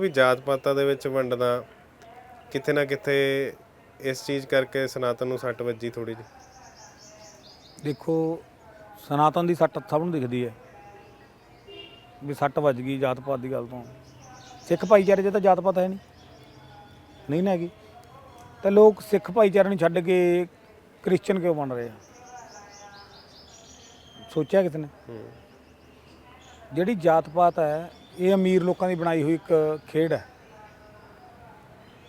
ਵੀ ਜਾਤ ਪਾਤਾਂ ਦੇ ਵਿੱਚ ਵੰਡਣਾ ਕਿਤੇ ਨਾ ਕਿਤੇ ਇਸ ਚੀਜ਼ ਕਰਕੇ ਸਨਾਤਨ ਨੂੰ ਸੱਟ ਵੱਜੀ ਥੋੜੀ ਜਿਹੀ। ਦੇਖੋ ਸਨਾਤਨ ਦੀ ਸੱਟ ਸਭ ਨੂੰ ਦਿਖਦੀ ਹੈ। ਵੀ ਸੱਟ ਵੱਜ ਗਈ ਜਾਤ ਪਾਤ ਦੀ ਗੱਲ ਤੋਂ। ਸਿੱਖ ਭਾਈਚਾਰੇ 'ਚ ਤਾਂ ਜਾਤ ਪਾਤ ਹੈ ਨਹੀਂ ਨਹੀਂ ਨਾ ਹੈਗੀ। ਤੇ ਲੋਕ ਸਿੱਖ ਭਾਈਚਾਰੇ ਨੂੰ ਛੱਡ ਕੇ ਕ੍ਰਿਸਚੀਅਨ ਕਿਉਂ ਬਣ ਰਹੇ ਆ? ਸੋਚਿਆ ਕਿਸ ਨੇ? ਹੂੰ। ਜਿਹੜੀ ਜਾਤ ਪਾਤ ਹੈ ਇਹ ਅਮੀਰ ਲੋਕਾਂ ਦੀ ਬਣਾਈ ਹੋਈ ਇੱਕ ਖੇਡ ਹੈ।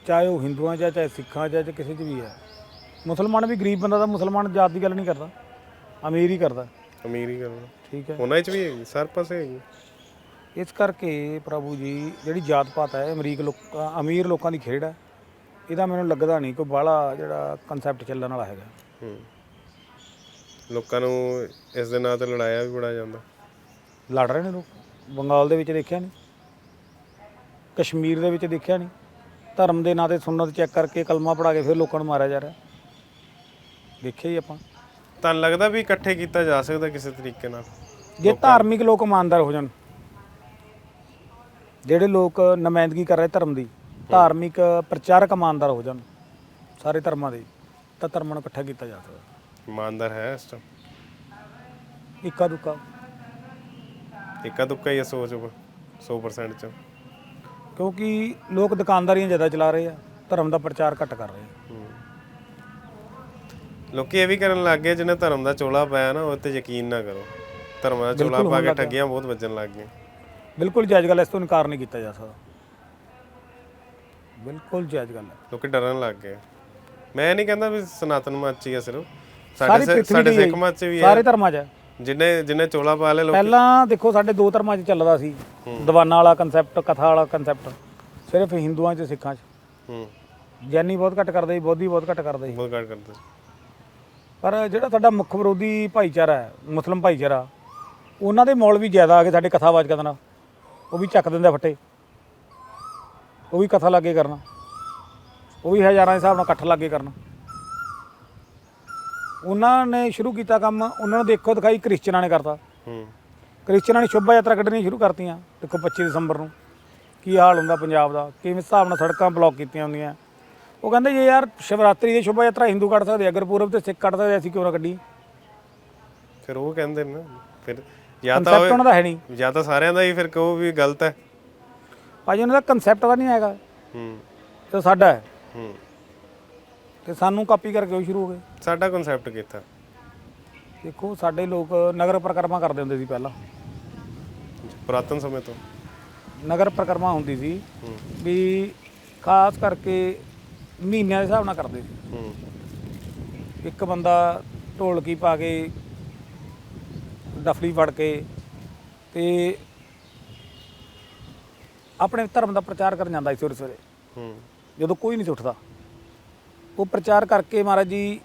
ਚਾਹੇ ਉਹ ਹਿੰਦੂਆਂ 'ਚ ਹੈ ਚਾਹੇ ਸਿੱਖਾਂ 'ਚ ਹੈ ਚਾਹੇ ਕਿਸੇ 'ਚ ਵੀ ਹੈ। ਮੁਸਲਮਾਨ ਵੀ ਗਰੀਬ ਬੰਦਾ ਤਾਂ ਮੁਸਲਮਾਨ ਜਾਤ ਦੀ ਗੱਲ ਨਹੀਂ ਕਰਦਾ। ਅਮੀਰ ਹੀ ਕਰਦਾ। ਅਮੀਰ ਹੀ ਕਰਨਾ ਠੀਕ ਹੈ। ਉਹਨਾਂ 'ਚ ਵੀ ਹੈਗੀ ਸਰ ਪਾਸੇ ਹੈਗੀ। ਇਸ ਕਰਕੇ ਪ੍ਰਭੂ ਜੀ ਜਿਹੜੀ ਜਾਤ ਪਾਤ ਹੈ ਅਮਰੀਕ ਲੋਕਾਂ ਅਮੀਰ ਲੋਕਾਂ ਦੀ ਖੇਡ ਹੈ। ਇਹਦਾ ਮੈਨੂੰ ਲੱਗਦਾ ਨਹੀਂ ਕੋਈ ਬਾਹਲਾ ਜਿਹੜਾ ਕਨਸੈਪਟ ਚੱਲਣ ਵਾਲਾ ਹੈਗਾ। ਹੂੰ। ਲੋਕਾਂ ਨੂੰ ਇਸ ਦੇ ਨਾਂ ਤੇ ਲੜਾਇਆ ਵੀ ਬੜਾ ਜਾਂਦਾ। ਲੜ ਰਹੇ ਨੇ ਲੋਕ। ਬੰਗਾਲ ਦੇ ਵਿੱਚ ਦੇਖਿਆ ਨਹੀਂ। ਕਸ਼ਮੀਰ ਦੇ ਵਿੱਚ ਦੇਖਿਆ ਨਹੀਂ। ਧਰਮ ਦੇ ਨਾਂ ਤੇ ਸੁਨਨਤ ਚੈੱਕ ਕਰਕੇ ਕਲਮਾ ਪੜਾ ਕੇ ਫਿਰ ਲੋਕਾਂ ਨੂੰ ਮਾਰਿਆ ਜਾ ਰਿਹਾ। ਦੇਖਿਆ ਹੀ ਆਪਾਂ। ਤੁਹਾਨੂੰ ਲੱਗਦਾ ਵੀ ਇਕੱਠੇ ਕੀਤਾ ਜਾ ਸਕਦਾ ਕਿਸੇ ਤਰੀਕੇ ਨਾਲ। ਜੇ ਧਾਰਮਿਕ ਲੋਕ ਇਮਾਨਦਾਰ ਹੋ ਜਾਣ ਜਿਹੜੇ ਲੋਕ ਨੁਮਾਇੰਦਗੀ ਕਰ ਰਹੇ ਧਰਮ ਦੀ ਧਾਰਮਿਕ ਪ੍ਰਚਾਰਕ ਇਮਾਨਦਾਰ ਹੋ ਜਾਣ ਸਾਰੇ ਧਰਮਾਂ ਦੇ ਤਾਂ ਧਰਮਾਂ ਨੂੰ ਇਕੱਠਾ ਕੀਤਾ ਜਾ ਸਕਦਾ। ਇਮਾਨਦਾਰ ਹੈ ਇਸ ਟਾਈਮ ਇੱਕਾ ਦੁੱਕਾ। ਇੱਕਾ ਦੁੱਕਾ ਹੀ ਆ ਸੋਚ 100% ਚ। ਕਿਉਂਕਿ ਲੋਕ ਦੁਕਾਨਦਾਰੀਆਂ ਜ਼ਿਆਦਾ ਚਲਾ ਰਹੇ ਆ ਧਰਮ ਦਾ ਪ੍ਰਚਾਰ ਘੱਟ ਕਰ ਰਹੇ ਆ। ਹੂੰ। ਲੋਕੀ ਇਹ ਵੀ ਕਰਨ ਲੱਗ ਗਏ ਜਿਹਨੇ ਧਰਮ ਦਾ ਚੋਲਾ ਪਾਇਆ ਨਾ ਉਹ ਤੇ ਯਕੀਨ ਨਾ ਕਰੋ। ਧਰਮ ਦਾ ਚੋਲਾ ਪਾ ਕੇ। ਠੱਗੀਆਂ ਬਹੁਤ ਵੱਜਣ ਲੱਗ ਗਈਆਂ। ਬਿਲਕੁਲ ਜਾਇਜ਼ ਗੱਲ ਹੈ, ਇਸ ਤੋਂ ਇਨਕਾਰ ਨਹੀਂ ਕੀਤਾ ਜਾ ਸਕਦਾ। ਬਿਲਕੁਲ ਜਾਇਜ਼ ਗੱਲ ਹੈ ਲੋਕੀ ਡਰਨ ਲੱਗ ਗਏ। ਮੈਂ ਨਹੀਂ ਕਹਿੰਦਾ ਵੀ ਸਨਾਤਨ ਮਤ ਚ ਹੀ ਆ ਸਿਰਫ। ਸਾਰੀ ਸਾਡੇ ਸਿ- ਸਾਡੇ ਸਿੱਖ ਮਤ ਚ ਵੀ ਹੈ ਸਾਰੇ ਧਰਮਾਂ 'ਚ ਹੈ। ਜਿਨੇ ਜਿਨੇ ਚੋਲਾ ਪਾ ਲਿਆ ਲੋਕ। ਪਹਿਲਾਂ ਦੇਖੋ ਸਾਡੇ ਦੋ ਧਰਮਾਂ 'ਚ ਚੱਲਦਾ ਸੀ। ਦੀਵਾਨਾਂ ਵਾਲਾ ਕਨਸੈਪਟ ਕਥਾ ਵਾਲਾ ਕਨਸੈਪਟ ਸਿਰਫ ਹਿੰਦੂਆਂ 'ਚ ਸਿੱਖਾਂ 'ਚ। ਹੂੰ। ਜੈਨੀ ਬਹੁਤ ਘੱਟ ਕਰਦੇ ਸੀ ਬੋਧੀ ਬਹੁਤ ਘੱਟ ਕਰਦੇ ਸੀ। ਬਹੁਤ ਘੱਟ ਕਰਦੇ ਪਰ ਜਿਹੜਾ ਸਾਡਾ ਮੁੱਖ ਵਿਰੋਧੀ ਭਾਈਚਾਰਾ ਹੈ ਮੁਸਲਮ ਭਾਈਚਾਰਾ ਉਹਨਾਂ ਦੇ ਮੌਲ ਵੀ ਜ਼ਿਆਦਾ ਆ ਗਏ ਸਾਡੇ ਕਥਾਵਾਚਕਾਂ ਨਾਲ। ਉਹ ਵੀ ਚੱਕ ਦਿੰਦੇ ਆ ਫੱਟੇ। ਉਹ ਵੀ ਕਥਾ ਲਾਗੇ ਕਰਨਾ। ਉਹ ਵੀ ਹਜ਼ਾਰਾਂ ਦੇ ਹਿਸਾਬ ਨਾਲ ਇਕੱਠ ਲਾਗੇ ਕਰਨਾ। ਉਹਨਾਂ ਨੇ ਸ਼ੁਰੂ ਕੀਤਾ ਕੰਮ ਉਹਨਾਂ ਨੂੰ ਦੇਖੋ ਦਿਖਾਈ ਕ੍ਰਿਸਚਨਾਂ ਨੇ ਕਰਤਾ। ਹੂੰ। ਕ੍ਰਿਸਚਨਾਂ ਨੇ ਸ਼ੋਭਾ ਯਾਤਰਾ ਕੱਢਣੀਆਂ ਸ਼ੁਰੂ ਕਰਤੀਆਂ ਦੇਖੋ 25 ਦਸੰਬਰ ਨੂੰ। ਕੀ ਹਾਲ ਹੁੰਦਾ ਪੰਜਾਬ ਦਾ? ਕਿਵੇਂ ਹਿਸਾਬ ਨਾਲ ਸੜਕਾਂ ਬਲੌਕ ਕੀਤੀਆਂ ਹੁੰਦੀਆਂ? ਉਹ ਕਹਿੰਦੇ ਜੇ ਯਾਰ ਸ਼ਿਵਰਾਤਰੀ ਦੀ ਸ਼ੋਭਾ ਯਾਤਰਾ ਹਿੰਦੂ ਕੱਢ ਸਕਦੇ ਅਗਰ ਪੂਰਬ ਤੇ ਸਿੱਖ ਕੱਢ ਸਕਦੇ ਅਸੀਂ ਕਿਉਂ ਨਾ ਕੱਢੀ ਫਿਰ ਉਹ ਕਹਿੰਦੇ ਨੇ ਫਿਰ ਜਾਂ ਤਾਂ ਕਨਸੈਪਟ ਉਹਨਾਂ ਦਾ ਹੈ ਨਹੀਂ। ਜਾਂ ਤਾਂ ਸਾਰਿਆਂ ਦਾ ਹੀ ਫਿਰ ਕਹੋ ਵੀ ਗਲਤ ਹੈ। ਭਾਜੀ ਉਹਨਾਂ ਦਾ ਕਨਸੈਪਟ ਤਾਂ ਨਹੀਂ ਹੈਗਾ। ਹੂੰ। ਤਾਂ ਸਾਡਾ ਹੈ। ਹੂੰ। ਤੇ ਸਾਨੂੰ ਕਾਪੀ ਕਰਕੇ ਉਹ ਸ਼ੁਰੂ ਹੋ ਗਏ। ਸਾਡਾ ਕਨਸੈਪਟ ਕੀਤਾ ਦੇਖੋ ਸਾਡੇ ਲੋਕ ਨਗਰ ਪਰਿਕਰਮਾ ਕਰਦੇ ਹੁੰਦੇ ਸੀ ਪਹਿਲਾਂ। ਪੁਰਾਤਨ ਸਮੇਂ ਤੋਂ। ਨਗਰ ਪਰਿਕਰਮਾ ਹੁੰਦੀ ਸੀ ਹੂੰ। ਵੀ ਖਾਸ ਕਰਕੇ ਮਹੀਨਿਆਂ ਦੇ ਹਿਸਾਬ ਨਾਲ ਕਰਦੇ ਸੀ। ਹੂੰ। ਇੱਕ ਬੰਦਾ ਢੋਲਕੀ ਪਾ ਕੇ ਡਫਲੀ ਫੜ ਕੇ ਤੇ ਆਪਣੇ ਧਰਮ ਦਾ ਪ੍ਰਚਾਰ ਕਰਨ ਜਾਂਦਾ ਸੀ ਸਵੇਰੇ ਸਵੇਰੇ। ਹੂੰ। ਜਦੋਂ ਕੋਈ ਨਹੀਂ ਸੀ ਉੱਠਦਾ। ਉਹ ਪ੍ਰਚਾਰ ਕਰਕੇ ਮਹਾਰਾਜ ਜੀ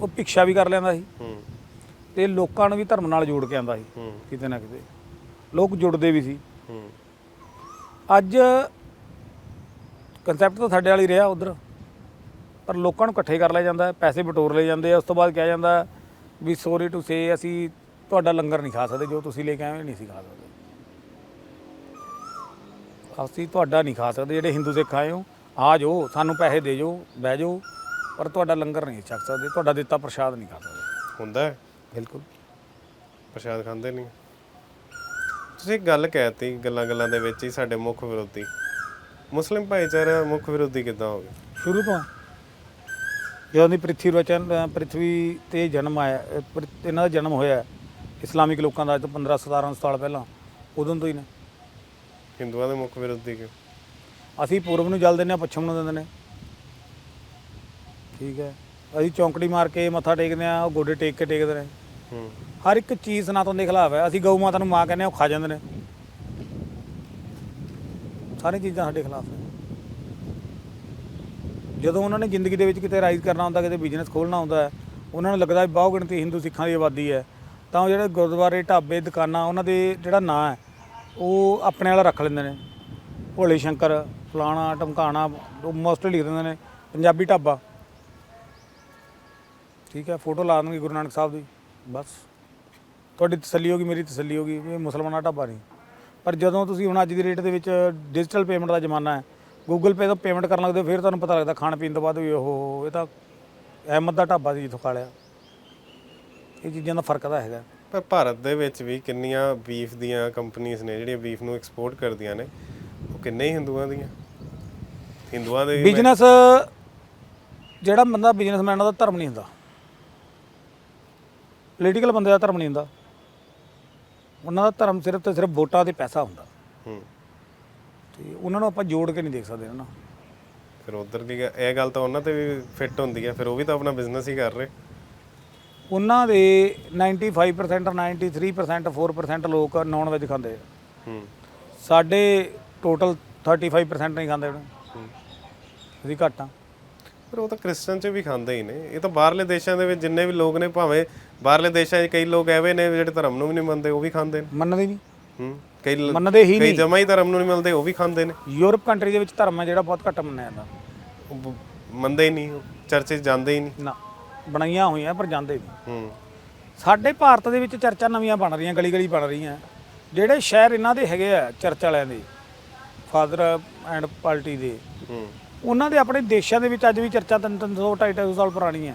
ਉਹ ਭਿਕਸ਼ਾ ਵੀ ਕਰ ਲੈਂਦਾ ਸੀ। ਹੂੰ। ਤੇ ਲੋਕਾਂ ਨੂੰ ਵੀ ਧਰਮ ਨਾਲ ਜੋੜ ਕੇ ਆਂਦਾ ਸੀ। ਹੂੰ। ਕਿਤੇ ਨਾ ਕਿਤੇ। ਲੋਕ ਜੁੜਦੇ ਵੀ ਸੀ। ਹੂੰ। ਅੱਜ ਕਨਸੈਪਟ ਤਾਂ ਸਾਡੇ ਵਾਲੀ ਹੀ ਰਿਹਾ ਉਧਰ। ਪਰ ਲੋਕਾਂ ਨੂੰ ਇਕੱਠੇ ਕਰ ਲਿਆ ਜਾਂਦਾ ਪੈਸੇ ਬਟੋਰ ਲਏ ਜਾਂਦੇ ਆ। ਉਸ ਤੋਂ ਬਾਅਦ ਕਿਹਾ ਜਾਂਦਾ ਵੀ ਸੋਰੀ ਟੂ ਸੇ ਅਸੀਂ ਤੁਹਾਡਾ ਲੰਗਰ ਨਹੀਂ ਖਾ ਸਕਦੇ। ਜੋ ਤੁਸੀਂ ਲੈ ਕੇ ਆਏ ਨਹੀਂ ਸੀ ਖਾ ਸਕਦੇ। ਅਸੀਂ ਤੁਹਾਡਾ ਨਹੀਂ ਖਾ ਸਕਦੇ ਜਿਹੜੇ ਹਿੰਦੂ ਸਿੱਖ ਆਏ ਹੋ। ਆ ਜਾਓ ਸਾਨੂੰ ਪੈਸੇ ਦੇ ਜਾਓ ਬਹਿ ਜਾਓ ਪਰ ਤੁਹਾਡਾ ਲੰਗਰ ਨਹੀਂ ਛਕ ਸਕਦੇ ਤੁਹਾਡਾ ਦਿੱਤਾ ਪ੍ਰਸ਼ਾਦ ਨਹੀਂ ਖਾ ਸਕਦੇ। ਹੁੰਦਾ ਹੈ ਬਿਲਕੁਲ। ਪ੍ਰਸ਼ਾਦ ਖਾਂਦੇ ਨਹੀਂ। ਤੁਸੀਂ ਇੱਕ ਗੱਲ ਕਹਿਤੀ ਗੱਲਾਂ ਗੱਲਾਂ ਦੇ ਵਿੱਚ ਹੀ ਸਾਡੇ ਮੁੱਖ ਵਿਰੋਧੀ। ਮੁਸਲਿਮ ਭਾਈਚਾਰਾ ਮੁੱਖ ਵਿਰੋਧੀ ਕਿੱਦਾਂ ਹੋ ਗਿਆ? ਸ਼ੁਰੂ ਤੋਂ। ਜਦੋਂ ਦੀ ਪ੍ਰਿਥਵੀ ਰਚਨ ਅ, ਪ੍ਰਿਥਵੀ ਤੇ ਜਨਮ ਆਇਆ ਅ, ਪ੍ਰਿ- ਇਹਨਾਂ ਦਾ ਜਨਮ ਹੋਇਆ ਹੈ, ਇਸਲਾਮਿਕ ਲੋਕਾਂ ਦਾ ਅੱਜ ਤੋਂ 15 17 ਸਾਲ ਪਹਿਲਾਂ ਉਦੋਂ ਤੋਂ ਹੀ ਨੇ। ਹਿੰਦੂਆਂ ਦੇ ਮੁੱਖ ਵਿਰੋਧੀ ਕਿਉਂ? ਅਸੀਂ ਪੂਰਬ ਨੂੰ ਜਲ ਦਿੰਦੇ ਹਾਂ ਪੱਛਮ ਨੂੰ ਦਿੰਦੇ ਨੇ। ਠੀਕ ਹੈ। ਅਸੀਂ ਚੌਂਕੜੀ ਮਾਰ ਕੇ ਮੱਥਾ ਟੇਕਦੇ ਆ ਉਹ ਗੋਡੇ ਟੇਕ ਕੇ ਟੇਕਦੇ ਨੇ। ਹੂੰ। ਹਰ ਇੱਕ ਚੀਜ਼ ਸਨਾਤਨ ਦੇ ਖਿਲਾਫ ਹੈ। ਅਸੀਂ ਗਊ ਮਾਤਾ ਨੂੰ ਮਾਂ ਕਹਿੰਦੇ ਆ ਉਹ ਖਾ ਜਾਂਦੇ ਨੇ। ਸਾਰੀਆਂ ਚੀਜ਼ਾਂ ਸਾਡੇ ਖਿਲਾਫ ਹੈ ਜਦੋਂ ਉਹਨਾਂ ਨੇ ਜ਼ਿੰਦਗੀ ਦੇ ਵਿੱਚ ਕਿਤੇ ਰਾਈਜ਼ ਕਰਨਾ ਹੁੰਦਾ ਕਿਤੇ ਬਿਜ਼ਨਸ ਖੋਲ੍ਹਣਾ ਹੁੰਦਾ ਹੈ ਉਹਨਾਂ ਨੂੰ ਲੱਗਦਾ ਬਹੁ ਗਿਣਤੀ ਹਿੰਦੂ ਸਿੱਖਾਂ ਦੀ ਆਬਾਦੀ ਹੈ। ਤਾਂ ਉਹ ਜਿਹੜੇ ਗੁਰਦੁਆਰੇ ਢਾਬੇ ਦੁਕਾਨਾਂ ਉਹਨਾਂ ਦੇ ਜਿਹੜਾ ਨਾਂ ਹੈ ਉਹ ਆਪਣੇ ਵਾਲਾ ਰੱਖ ਲੈਂਦੇ ਨੇ। ਭੋਲੇ ਸ਼ੰਕਰ ਫਲਾਣਾ ਟਮਕਾਣਾ ਉਹ ਮੋਸਟਲੀ ਲਿਖ ਦਿੰਦੇ ਨੇ ਪੰਜਾਬੀ ਢਾਬਾ। ਠੀਕ ਹੈ ਫੋਟੋ ਲਾ ਦੇਣਗੇ ਗੁਰੂ ਨਾਨਕ ਸਾਹਿਬ ਦੀ ਬਸ। ਤੁਹਾਡੀ ਤਸੱਲੀ ਹੋਗੀ ਮੇਰੀ ਤਸੱਲੀ ਹੋਗੀ ਵੀ ਇਹ ਮੁਸਲਮਾਨਾਂ ਢਾਬਾ ਨਹੀਂ। ਪਰ ਜਦੋਂ ਤੁਸੀਂ ਹੁਣ ਅੱਜ ਦੀ ਰੇਟ ਦੇ ਵਿੱਚ ਡਿਜੀਟਲ ਪੇਮੈਂਟ ਦਾ ਜ਼ਮਾਨਾ ਹੈ ਗੂਗਲ ਪੇ ਤੋਂ ਪੇਮੈਂਟ ਕਰਨ ਲੱਗਦੇ ਹੋ, ਫਿਰ ਤੁਹਾਨੂੰ ਪਤਾ ਲੱਗਦਾ ਖਾਣ ਪੀਣ ਤੋਂ ਬਾਅਦ ਵੀ ਉਹ ਇਹ ਤਾਂ ਅਹਿਮਦ ਦਾ ਢਾਬਾ ਸੀ ਜਿੱਥੋਂ ਖਾ ਲਿਆ। ਇਹ ਚੀਜ਼ਾਂ ਦਾ ਫ਼ਰਕ ਤਾਂ ਹੈਗਾ। ਪਰ ਭਾਰਤ ਦੇ ਵਿੱਚ ਵੀ ਕਿੰਨੀਆਂ ਬੀਫ ਦੀਆਂ ਕੰਪਨੀਆਂ ਨੇ ਜਿਹੜੀਆਂ ਬੀਫ ਨੂੰ ਐਕਸਪੋਰਟ ਕਰਦੀਆਂ ਨੇ ਕਿੰਨੇ ਹੀ ਹਿੰਦੂਆਂ ਦੀਆਂ? ਹਿੰਦੂਆਂ ਦੇ ਵੀ ਮੈਂ- ਬਿਜ਼ਨਸ ਜਿਹੜਾ ਬੰਦਾ ਬਿਜ਼ਨਸਮੈਨ ਦਾ ਧਰਮ ਨਹੀਂ ਹੁੰਦਾ। ਪੋਲੀਟੀਕਲ ਬੰਦੇ ਦਾ ਧਰਮ ਨਹੀਂ ਹੁੰਦਾ। ਉਹਨਾਂ ਦਾ ਧਰਮ ਸਿਰਫ ਤੇ ਸਿਰਫ ਵੋਟਾਂ ਤੇ ਪੈਸਾ ਹੁੰਦਾ। ਹੂੰ। ਤੇ ਉਹਨਾਂ ਨੂੰ ਆਪਾਂ ਜੋੜ ਕੇ ਨਹੀਂ ਦੇਖ ਸਕਦੇ ਨਾ। ਫਿਰ ਉਧਰ ਦੀ ਗ- ਇਹ ਗੱਲ ਤਾਂ ਉਹਨਾਂ ਤੇ ਵੀ ਫਿੱਟ ਹੁੰਦੀ ਹੈ ਫਿਰ ਉਹ ਵੀ ਤਾਂ ਆਪਣਾ ਬਿਜ਼ਨਸ ਹੀ ਕਰ ਰਹੇ। ਉਹਨਾਂ ਦੇ 95% 93% 4% ਲੋਕ ਨਾਨ ਵੈਜ ਖਾਂਦੇ ਆ। ਹੂੰ। ਸਾਡੇ ਟੋਟਲ 35% ਨਹੀਂ ਖਾਂਦੇ ਅਸੀਂ ਘੱਟ ਆ। ਪਰ ਉਹ ਤਾਂ ਕ੍ਰਿਸਚਨ ਚ ਵੀ ਖਾਂਦੇ ਹੀ ਨੇ। ਇਹ ਤਾਂ ਬਾਹਰਲੇ ਦੇਸ਼ਾਂ ਦੇ ਵਿੱਚ ਜਿੰਨੇ ਵੀ ਲੋਕ ਨੇ ਭਾਵੇਂ ਬਾਹਰਲੇ ਦੇਸ਼ਾਂ 'ਚ ਕਈ ਲੋਕ ਐਵੇਂ ਨੇ ਜਿਹੜੇ ਧਰਮ ਨੂੰ ਵੀ ਨਹੀਂ ਮੰਨਦੇ ਉਹ ਵੀ ਖਾਂਦੇ ਨੇ। ਮੰਨਦੇ ਨਹੀਂ ਹੂੰ ਕਈ ਲ- ਮੰਨਦੇ ਹੀ ਕਈ ਨਹੀਂ। ਜਮਾ ਹੀ ਧਰਮ ਨੂੰ ਨਹੀਂ ਮਿਲਦੇ ਉਹ ਵੀ ਖਾਂਦੇ ਨੇ। ਯੂਰਪ ਕੰਟਰੀ ਦੇ ਵਿੱਚ ਧਰਮ ਹੈ ਜਿਹੜਾ ਬਹੁਤ ਘੱਟ ਮੰਨਿਆ ਜਾਂਦਾ। ਉਹ ਬ- ਮੰਨਦੇ ਹੀ ਨਹੀਂ ਉਹ ਚਰਚੇ 'ਚ ਜਾਂਦੇ ਹੀ ਨਹੀਂ। ਨਾ ਬਣਾਈਆਂ ਹੋਈਆਂ ਪਰ ਜਾਂਦੇ ਨਹੀਂ ਹੂੰ। ਸਾਡੇ ਭਾਰਤ ਦੇ ਵਿੱਚ ਚਰਚਾ ਨਵੀਆਂ ਬਣ ਰਹੀਆਂ ਗਲੀ ਗਲੀ ਬਣ ਰਹੀਆਂ। ਜਿਹੜੇ ਸ਼ਹਿਰ ਇਹਨਾਂ ਦੇ ਹੈਗੇ ਆ ਚਰਚ ਵਾਲਿਆਂ ਦੇ ਫਾਦਰ ਐਂਡ ਪਾਰਟੀ ਦੇ। ਹੂੰ। ਉਹਨਾਂ ਦੇ ਆਪਣੇ ਦੇਸ਼ਾਂ ਦੇ ਵਿੱਚ ਅੱਜ ਵੀ ਚਰਚਾ ਤਿੰਨ ਤਿੰਨ ਸੌ ਢਾਈ ਢਾਈ ਸੌ ਸਾਲ ਪੁਰਾਣੀ ਹੈ।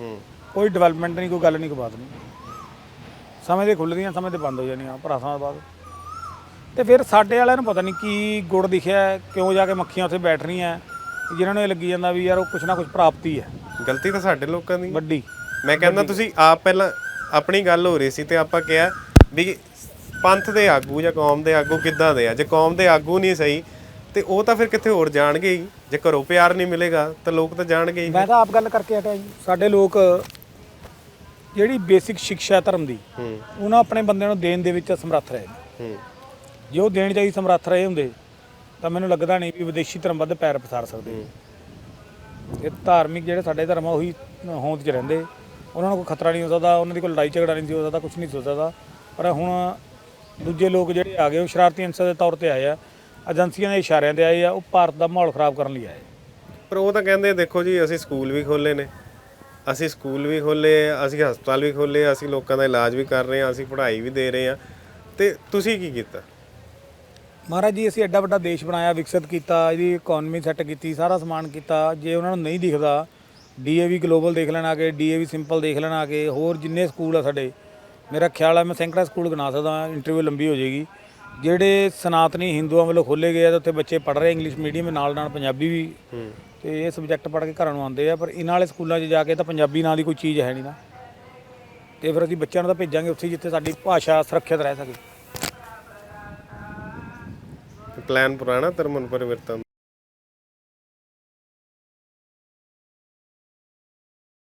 ਹੂੰ। ਕੋਈ ਡਿਵੈਲਪਮੈਂਟ ਨਹੀਂ ਕੋਈ ਗੱਲ ਨਹੀਂ ਕੋਈ ਬਾਤ ਨਹੀਂ। ਸਮੇਂ ਦੇ ਖੁੱਲਦੀਆਂ ਸਮੇਂ ਤੇ ਬੰਦ ਹੋ ਜਾਣੀਆਂ ਭਰਾਸਾਂ ਤੋਂ ਬਾਅਦ ਤੇ ਫਿਰ ਸਾਡੇ ਵਾਲਿਆਂ ਨੂੰ ਪਤਾ ਨਹੀਂ ਕੀ ਗੁੜ ਦਿਖਿਆ ਕਿਉਂ ਜਾ ਕੇ ਮੱਖੀਆਂ ਉੱਥੇ ਬੈਠ ਰਹੀਆਂ ਜਿਨ੍ਹਾਂ ਨੂੰ ਇਹ ਲੱਗੀ ਜਾਂਦਾ ਵੀ ਯਾਰ ਉਹ ਕੁਛ ਨਾ ਕੁਛ ਪ੍ਰਾਪਤੀ ਹੈ। ਗਲਤੀ ਤਾਂ ਸਾਡੇ ਲੋਕਾਂ ਦੀ। ਵੱਡੀ। ਮੈਂ ਕਹਿੰਦਾ ਤੁਸੀਂ ਆਪ ਪਹਿਲਾਂ ਆਪਣੀ ਗੱਲ ਹੋ ਰਹੀ ਸੀ ਤੇ ਆਪਾਂ ਕਿਹਾ ਵੀ ਪੰਥ ਦੇ ਆਗੂ ਜਾਂ ਕੌਮ ਦੇ ਆਗੂ ਕਿੱਦਾਂ ਦੇ ਆ? ਜੇ ਕੌਮ ਦੇ ਆਗੂ ਨਹੀਂ ਸਹੀ ਤੇ ਉਹ ਤਾਂ ਫਿਰ ਕਿੱਥੇ ਹੋਰ ਜਾਣਗੇ ਹੀ? ਜੇ ਘਰੋਂ ਪਿਆਰ ਨਹੀਂ ਮਿਲੇਗਾ ਤਾਂ ਲੋਕ ਤਾਂ ਜਾਣਗੇ ਹੀ ਮੈਂ ਤਾਂ ਆਪ ਗੱਲ ਕਰਕੇ ਹਟਿਆ ਜੀ। ਸਾਡੇ ਲੋਕ ਜਿਹੜੀ ਬੇਸਿਕ ਸਿੱਖਿਆ ਧਰਮ ਦੀ ਹੂੰ। ਉਹਨਾਂ ਆਪਣੇ ਬੰਦਿਆਂ ਨੂੰ ਦੇਣ ਦੇ ਵਿੱਚ ਸਮਰੱਥ ਰਹੇ। ਹੂੰ। ਜੇ ਉਹ ਦੇਣ ਚਾਹੀ ਸਮਰੱਥ ਰਹੇ ਹੁੰਦੇ ਤਾਂ ਮੈਨੂੰ ਲੱਗਦਾ ਨਹੀਂ ਵੀ ਵਿਦੇਸ਼ੀ ਧਰਮ ਵੱਧ ਪੈਰ ਪਸਾਰ ਸਕਦੇ। ਇਹ ਧਾਰਮਿਕ ਜਿਹੜੇ ਸਾਡੇ ਧਰਮ ਆ ਉਹੀ ਹੋਂਦ 'ਚ ਰਹਿੰਦੇ। ਉਹਨਾਂ ਨੂੰ ਕੋਈ ਖਤਰਾ ਨਹੀਂ ਹੋ ਸਕਦਾ ਉਹਨਾਂ ਦੀ ਕੋਈ ਲੜਾਈ ਝਗੜਾ ਨਹੀਂ ਹੋ ਸਕਦਾ ਕੁਝ ਨਹੀਂ ਹੋ ਸਕਦਾ। ਪਰ ਹੁਣ ਦੂਜੇ ਲੋਕ ਜਿਹੜੇ ਆ ਗਏ ਉਹ ਸ਼ਰਾਰਤੀ ਅੰਸਰ ਦੇ ਤੌਰ ਤੇ ਆਏ ਆ। ਏਜੰਸੀਆਂ ਦੇ ਇਸ਼ਾਰਿਆਂ ਤੇ ਆਏ ਆ ਉਹ ਭਾਰਤ ਦਾ ਮਾਹੌਲ ਖਰਾਬ ਕਰਨ ਲਈ ਆਏ। ਪਰ ਉਹ ਤਾਂ ਕਹਿੰਦੇ ਦੇਖੋ ਜੀ ਅਸੀਂ ਸਕੂਲ ਵੀ ਖੋਲੇ ਨੇ। ਅਸੀਂ ਸਕੂਲ ਵੀ ਖੋਲੇ ਅਸੀਂ ਹਸਪਤਾਲ ਵੀ ਖੋਲੇ ਅਸੀਂ ਲੋਕਾਂ ਦਾ ਇਲਾਜ ਵੀ ਕਰ ਰਹੇ ਹਾਂ ਅਸੀਂ ਪੜ੍ਹਾਈ ਵੀ ਦੇ ਰਹੇ ਹਾਂ ਤੇ ਤੁਸੀਂ ਕੀ ਕੀਤਾ? ਮਹਾਰਾਜ ਜੀ ਅਸੀਂ ਐਡਾ ਵੱਡਾ ਦੇਸ਼ ਬਣਾਇਆ ਵਿਕਸਿਤ ਕੀਤਾ ਇਹਦੀ ਇਕਨੋਮੀ ਸੈੱਟ ਕੀਤੀ ਸਾਰਾ ਸਮਾਨ ਕੀਤਾ। ਜੇ ਉਹਨਾਂ ਨੂੰ ਨਹੀਂ ਦਿਖਦਾ ਡੀਏਵੀ ਗਲੋਬਲ ਦੇਖ ਲੈਣ ਆ ਕੇ ਡੀਏਵੀ ਸਿੰਪਲ ਦੇਖ ਲੈਣ ਆ ਕੇ ਹੋਰ ਜਿੰਨੇ ਸਕੂਲ ਆ ਸਾਡੇ ਮੇਰਾ ਖਿਆਲ ਹੈ ਮੈਂ ਸੈਂਕੜਾ ਸਕੂਲ ਗਿਣਾ ਸਕਦਾ ਇੰਟਰਵਿਊ ਲੰਬੀ ਹੋ ਜਾਏਗੀ। ਜਿਹੜੇ ਸਨਾਤਨੀ ਹਿੰਦੂਆਂ ਵੱਲੋਂ ਖੋਲੇ ਗਏ ਆ ਤੇ ਉੱਥੇ ਬੱਚੇ ਪੜ੍ਹ ਰਹੇ ਇੰਗਲਿਸ਼ ਮੀਡੀਅਮ ਨਾਲ ਨਾਲ ਪੰਜਾਬੀ ਵੀ। ਤੇ ਇਹ ਸਬਜੈਕਟ ਪੜ੍ਹ ਕੇ ਘਰਾਂ ਨੂੰ ਆਉਂਦੇ ਆ ਪਰ ਇਹਨਾਂ ਵਾਲੇ ਸਕੂਲਾਂ 'ਚ ਜਾ ਕੇ ਤਾਂ ਪੰਜਾਬੀ ਨਾਂ ਦੀ ਕੋਈ ਚੀਜ਼ ਹੈ ਨਹੀਂ ਨਾ। ਤੇ ਫਿਰ ਅਸੀਂ ਬੱਚਿਆਂ ਨੂੰ ਤਾਂ ਭੇਜਾਂਗੇ ਉੱਥੇ ਜਿੱਥੇ ਸਾਡੀ ਭਾਸ਼ਾ ਸੁਰੱਖਿਅਤ ਰਹਿ ਸਕੇ। ਪਲਾਨ ਪੁਰਾਣਾ ਧਰਮ ਪਰਿਵਰਤਨ